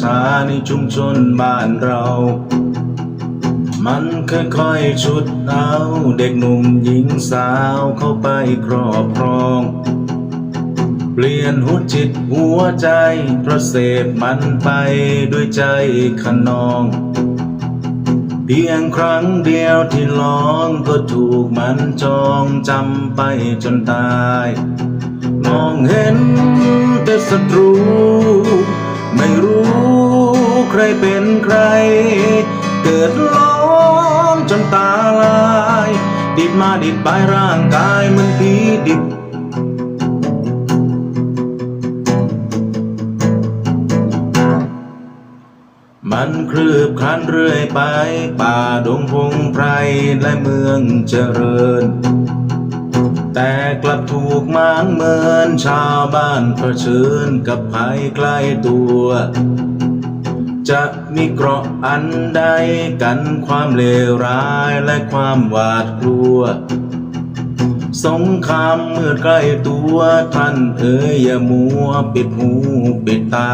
ช้าในชุมชนบ้านเรา มันค่อยๆชุดเอาเด็กหนุ่มหญิงสาวเข้าไปครอบครอง เปลี่ยนหัวจิตหัวใจเพราะเสพมันไปด้วยใจขนองเพียงครั้งเดียวที่ลองก็ถูกมันจองจำไปจนตาย มองเห็นแต่ศัตรู ไม่รู้ใครเป็นใคร เกิดร้อนจนตาลาย ดิดมาดิดไปร่างกายมันผีดิบมันคลืบคลานเรื่อยไป ป่าดงพงไพรและเมืองเจริญ แต่กลับถูกมางเมินชาวบ้านเผชิญกับภัยใกล้ตัว จะมีเกราะอันใดกันความเลวร้ายและความหวาดกลัว สงครามเมื่อใกล้ตัวท่านเอ๋ยอย่ามัวปิดหูปิดตา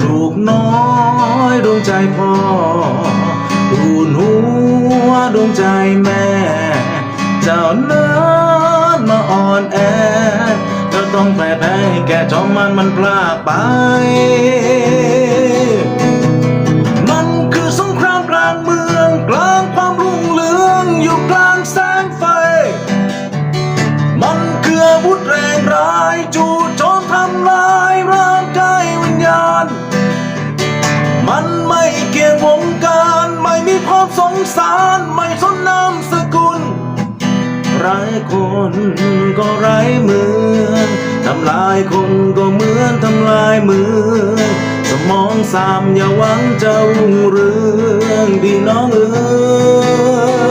ลูกน้อยดวงใจพ่อทูหัวดวงใจแม่เจ้าเนินมา อ่อนแอเราต้องแปรแพ้แก่จอมมันมันพลาดไป คนก็ไร้เมืองทำลายคนก็เหมือนทำลายเมืองสมองสามอย่าหวังจะรุ่งเรืองพี่น้องเอ๋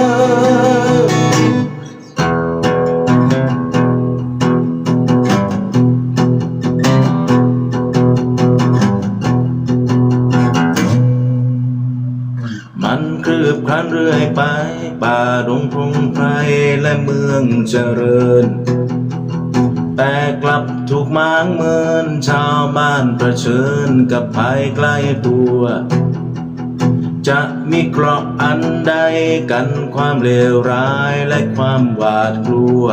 ย คืบคลานเรื่อยไป ป่าดงพงไพรและเมืองเจริญ แต่กลับถูกมางเมินชาวบ้านเชิญกับภัยใกล้ตัว จะมีเกราะอันใดกันความเลวร้ายและความหวาดกลัว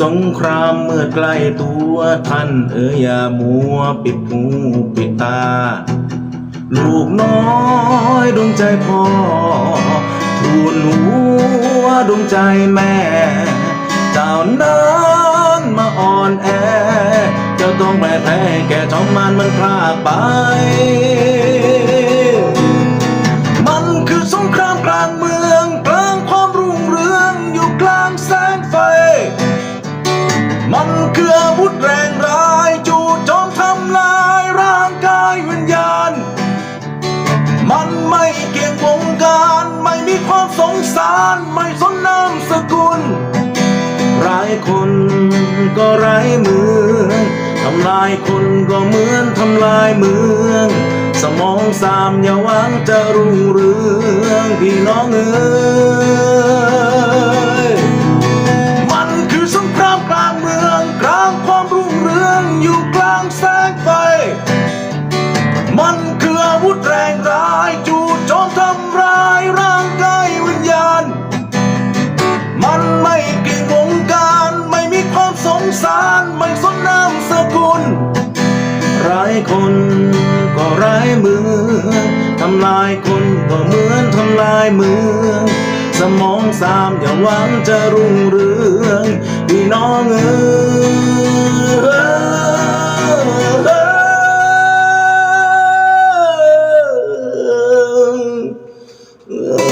สงครามเมื่อใกล้ตัวท่านเอ๋ยอย่ามัวปิดหูปิดตา ลูกน้อยดวงใจพ่อทูลหัวดวงใจแม่ เจ้านั้นมาอ่อนแอ เจ้าต้องแพ้แพ้แก่จอมมันมันพลากไป ความสงสารไม่สนนามสกุลไร้คนก็ไร้เมืองทำลายคนก็เหมือนทำลายเมือง สมองสามอย่าหวังจะรุ่งเรืองพี่น้องเอ๋ยมันคือสงครามกลางเมืองกลางความรุ่งเรืองอยู่กลางแส ว่เหมือนทำลายเมือง สมองสามอย่าหวังจะรุ่งเรืองพี่น้องเออ